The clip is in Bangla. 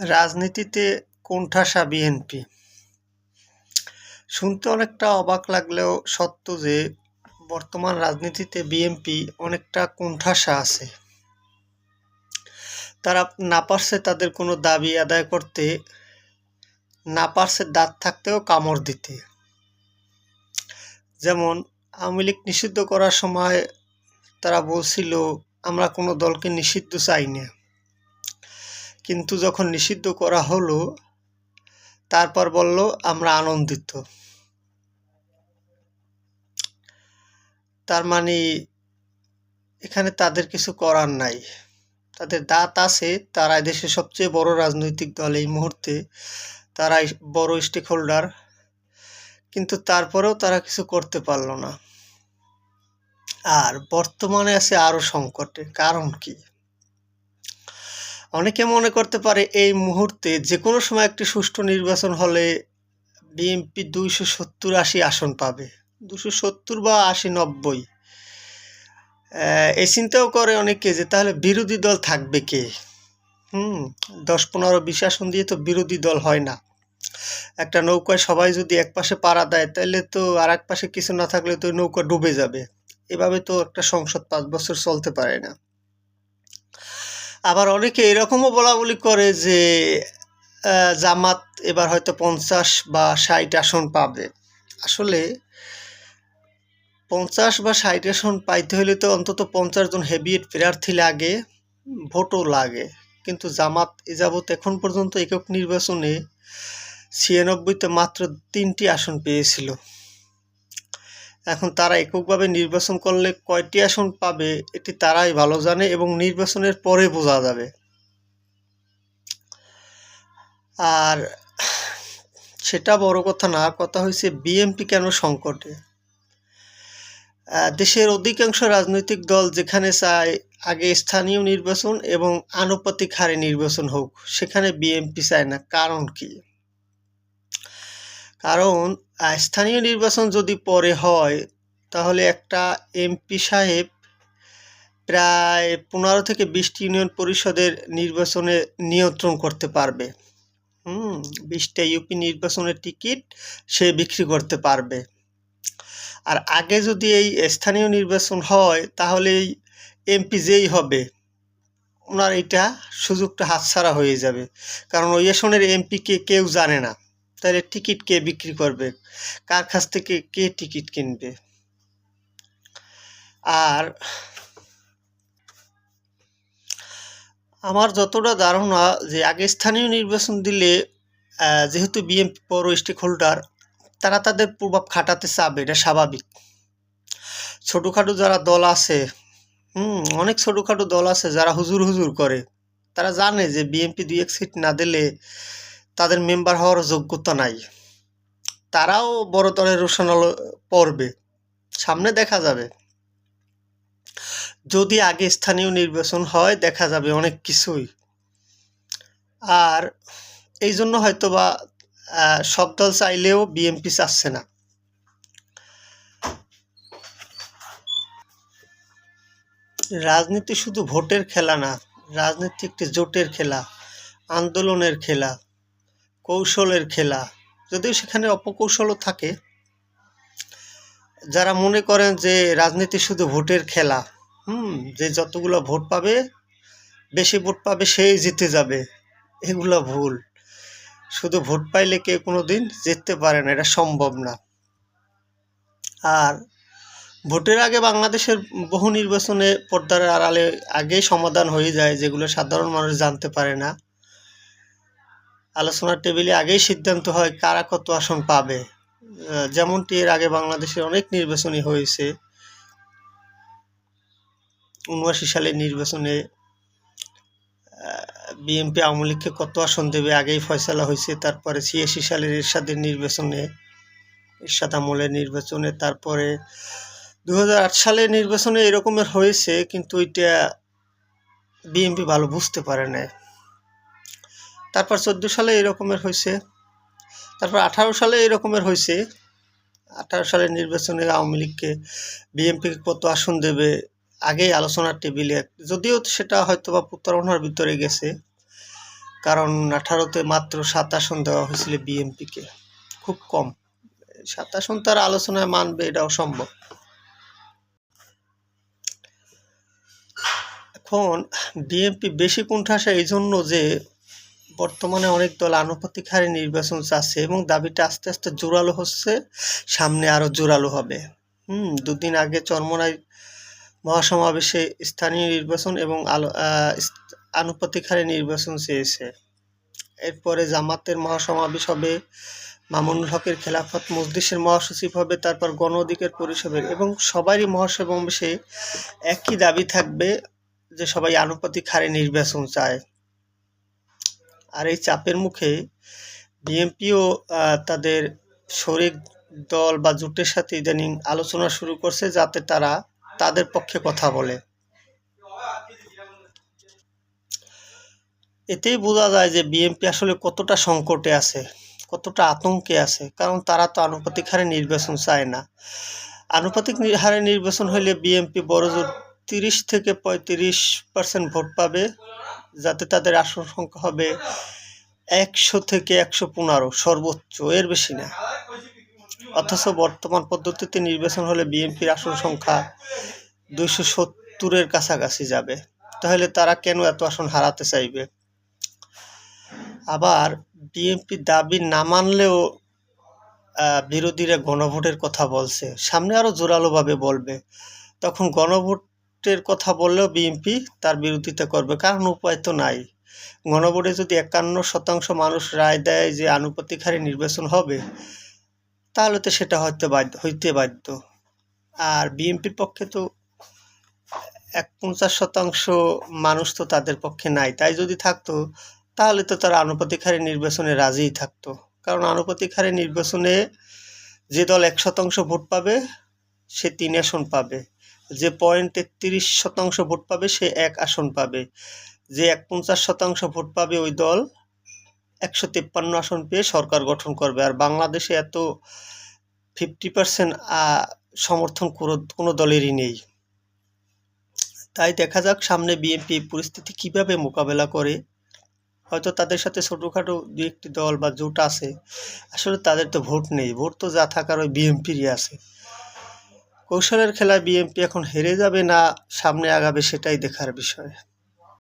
রাজনীতিতে কোণঠাসা বিএনপি। শুনতে অনেকটা অবাক লাগলেও সত্য যে বর্তমান রাজনীতিতে বিএনপি অনেকটা কোণঠাসা আছে। তারা না পারছে তাদের কোনো দাবি আদায় করতে, না পারছে দাঁত থাকতেও কামড় দিতে। যেমন আওয়ামী লীগ নিষিদ্ধ করার সময় তারা বলছিল, আমরা কোনো দলকে নিষিদ্ধ চাই না। কিন্তু যখন নিষিদ্ধ করা হলো, তারপর বলল, আমরা আনন্দিত। তার মানে এখানে তাদের কিছু করার নাই। তাদের দাঁত আছে, তারা দেশের সবচেয়ে বড় রাজনৈতিক দল এই মুহূর্তে। তারাই বড় স্টেক হোল্ডার কিন্তু তারপরেও তারা কিছু করতে পারল না। আর বর্তমানে আছে আরও সংকটে কারণ কি? অনেকে মনে করতে পারে এই মুহূর্তে যে কোনো সময় একটি সুষ্ঠু নির্বাচন হলে বিএনপি দুইশো সত্তর আশি আসন পাবে। দুশো সত্তর বা আশি নব্বই। এই চিন্তাও করে অনেকে যে তাহলে বিরোধী দল থাকবে কে? হুম দশ পনেরো বিশ আসন দিয়ে তো বিরোধী দল হয় না। একটা নৌকায় সবাই যদি এক পাশে পাড়া দেয় তাহলে তো আর এক পাশে কিছু না থাকলে তো নৌকা ডুবে যাবে। এভাবে তো একটা সংসদ পাঁচ বছর চলতে পারে না। আবার অনেকে এরকমও বলা বলি করে যে জামাত এবার হয়তো পঞ্চাশ বা ষাট আসন পাবে। আসলে পঞ্চাশ বা ষাট আসন পাইতে হলে তো অন্তত পঞ্চাশ জন হেভিয়েট প্রার্থী লাগে, ভোটও লাগে। কিন্তু জামাত এ যাবৎ এখন পর্যন্ত একক নির্বাচনে ছিয়ানব্বইতে মাত্র তিনটি আসন পেয়েছিল। এখন তারা এককভাবে নির্বাচন করলে কয়টি আসন পাবে, এটি তারাই ভালো জানে এবং নির্বাচনের পরে বোঝা যাবে। আর সেটা বড় কথা না, কথা হয়েছে বিএমপি কেন সংকটে? দেশের অধিকাংশ রাজনৈতিক দল যেখানে চায় আগে স্থানীয় নির্বাচন এবং আনুপাতিক হারে নির্বাচন হোক, সেখানে বিএমপি চায় না। কারণ কি? কারণ স্থানীয় নির্বাচন যদি পরে হয়, তাহলে একটা এমপি সাহেব প্রায় পনেরো থেকে বিশটি ইউনিয়ন পরিষদের নির্বাচনে নিয়ন্ত্রণ করতে পারবে। হুম, বিশটা ইউপি নির্বাচনের টিকিট সে বিক্রি করতে পারবে। আর আগে যদি এই স্থানীয় নির্বাচন হয়, তাহলে এই এমপি যেই হবে ওনার এটা সুযোগটা হাতছাড়া হয়ে যাবে। কারণ ওই আসনের এমপিকে কেউ জানে না। তাহলে টিকিট কে বিক্রি করবে? কার কাছ থেকে কে টিকিট কিনবে? আর আমার যতটা ধারণা যে আগে স্থানীয় নির্বাচন দিলে যেহেতু বিএনপি বড় স্টেক হোল্ডার তারা তাদের প্রভাব খাটাতে চাবে, এটা স্বাভাবিক। ছোটোখাটো যারা দল আছে, হুম, অনেক ছোটোখাটো দল আছে যারা হুজুর হুজুর করে, তারা জানে যে বিএনপি দুই এক সিট না দিলে তাদের মেম্বার হওয়ার যোগ্যতা নাই। তারাও বড় দলের রোশনাল পড়বে। সামনে দেখা যাবে। যদি আগে স্থানীয় নির্বাচন হয়, দেখা যাবে অনেক কিছুই। আর এই জন্য হয়তো বা সব দল চাইলেও বিএমপি চাচ্ছে না। রাজনীতি শুধু ভোটের খেলা না, রাজনীতি একটি জোটের খেলা, আন্দোলনের খেলা। কৌশলের খেলা। যদিও সেখানে অপকৌশলও থাকে। যারা মনে করেন যে রাজনীতি শুধু ভোটের খেলা, হুম, যে যতগুলো ভোট পাবে, বেশি ভোট পাবে সেই জিতে যাবে। এগুলো ভুল। শুধু ভোট পাইলে কেউ কোনো দিন জিততে পারে না, এটা সম্ভব না। আর ভোটের আগে বাংলাদেশের বহু নির্বাচনে পর্দার আড়ালে আগেই সমাধান হয়ে যায়, যেগুলো সাধারণ মানুষ জানতে পারে না। আলোচনার টেবিলে আগেই সিদ্ধান্ত হয় কারা কত আসন পাবে। যেমনটি এর আগে বাংলাদেশের অনেক নির্বাচনই হয়েছে। উনআশি সালের নির্বাচনে বিএনপি আওয়ামী লীগকে কত আসন দেবে আগেই ফয়সলা হয়েছে। তারপরে ছিয়াশি সালের এরশাদের নির্বাচনে, এরশাদ আমলের নির্বাচনে, তারপরে দু সালের নির্বাচনে এরকমের হয়েছে, কিন্তু এটা বিএনপি ভালো বুঝতে পারে না তারপর চোদ্দ সালে এরকমের হয়েছে। তারপর আঠারো সালে এরকমের হয়েছে। আঠারো সালের নির্বাচনে আওয়ামী লীগকে বিএনপিকে কত আসন দেবে, আগেই আলোচনার টেবিলে যদিও সেটা হয়তো বা প্রতারণার ভিতরে গেছে। কারণ আঠারোতে মাত্র সাত আসন দেওয়া হয়েছিল বিএনপিকে। খুব কম। সাত আসন তার আলোচনায় মানবে, এটাও সম্ভব। এখন বিএনপি বেশি কুণ্ঠাসা এই জন্য যে বর্তমানে অনেক দল আনুপাতিক হারে নির্বাচন চাচ্ছে এবং দাবিটা আস্তে আস্তে জোরালো হচ্ছে, সামনে আরও জোরালো হবে। হুম, দুদিন আগে চরমনাই মহাসমাবেশে স্থানীয় নির্বাচন এবং আলো আনুপাতিক হারে নির্বাচন চেয়েছে। এরপরে জামাতের মহাসমাবেশ হবে, মামুনুল হকের খেলাফত মজলিসের মহাসচিব হবে, তারপর গণ অধিকার পরিষদের এবং সবারই মহাসমাবেশে একই দাবি থাকবে যে সবাই আনুপাতিক হারে নির্বাচন চায়। আর এই চাপের মুখে বিএনপিও তাদের শরিক দল বা জোটের সাথে ইদানিং আলোচনা শুরু করছে যাতে তারা তাদের পক্ষে কথা বলে। এতেই বোঝা যায় যে বিএনপি আসলে কতটা সংকটে আছে, কতটা আতঙ্কে আছে, কারণ তারা তো আনুপাতিক হারে নির্বাচন চায় না। আনুপাতিক হারে নির্বাচন হলে বিএনপি বড় জোর তিরিশ থেকে পঁয়ত্রিশ পার্সেন্ট ভোট পাবে। যাতে তাদের আসন সংখ্যা হবে একশো থেকে একশো পনেরো সর্বোচ্চ, এর বেশি না। অথচ বর্তমান পদ্ধতিতে নির্বাচন হলে বিএনপির আসন সংখ্যা দুইশো সত্তরের কাছাকাছি যাবে। তাহলে তারা কেন এত আসন হারাতে চাইবে? আবার বিএনপি দাবি না মানলেও বিরোধীরা গণভোটের কথা বলছে। সামনে আরও জোরালোভাবে বলবে। তখন গণভোটের কথা বললেও বিএনপি তার বিরোধিতা করবে, কারণ উপায় তো নাই। গণভোটে যদি একান্ন শতাংশ মানুষ রায় দেয় যে আনুপাতিক হারে নির্বাচন হবে, তাহলে তো সেটা হয়তো বাধ্য, হইতে বাধ্য। আর বিএনপির পক্ষে তো এক পঞ্চাশ শতাংশ মানুষ তো তাদের পক্ষে নাই, তাই যদি থাকতো, তাহলে তো তারা আনুপাতিক হারে নির্বাচনে রাজিই থাকতো। কারণ আনুপাতিক হারে নির্বাচনে যে দল এক শতাংশ ভোট পাবে, সে তিন আসন পাবে। যে পয়েন্ট তেত্রিশ শতাংশ ভোট পাবে, সে এক আসন পাবে। যে এক পঞ্চাশ শতাংশ ভোট পাবে ওই দল, একশো তেপ্পান্ন আসন পেয়ে সরকার গঠন করবে। আর বাংলাদেশে এত ফিফটি পার্সেন্ট সমর্থন কোনো- কোনো দলেরই নেই। তাই দেখা যাক সামনে বিএনপি পরিস্থিতি কীভাবে মোকাবেলা করে। হয়তো তাদের সাথে ছোটোখাটো দু একটি দল বা জোট আছে। আসলে তাদের তো ভোট নেই। ভোট তো যা থাকার ওই বিএনপিরই আছে। কৌশলের খেলায় বিএনপি এখন হেরে যাবে না সামনে আগাবে সেটাই দেখার বিষয়।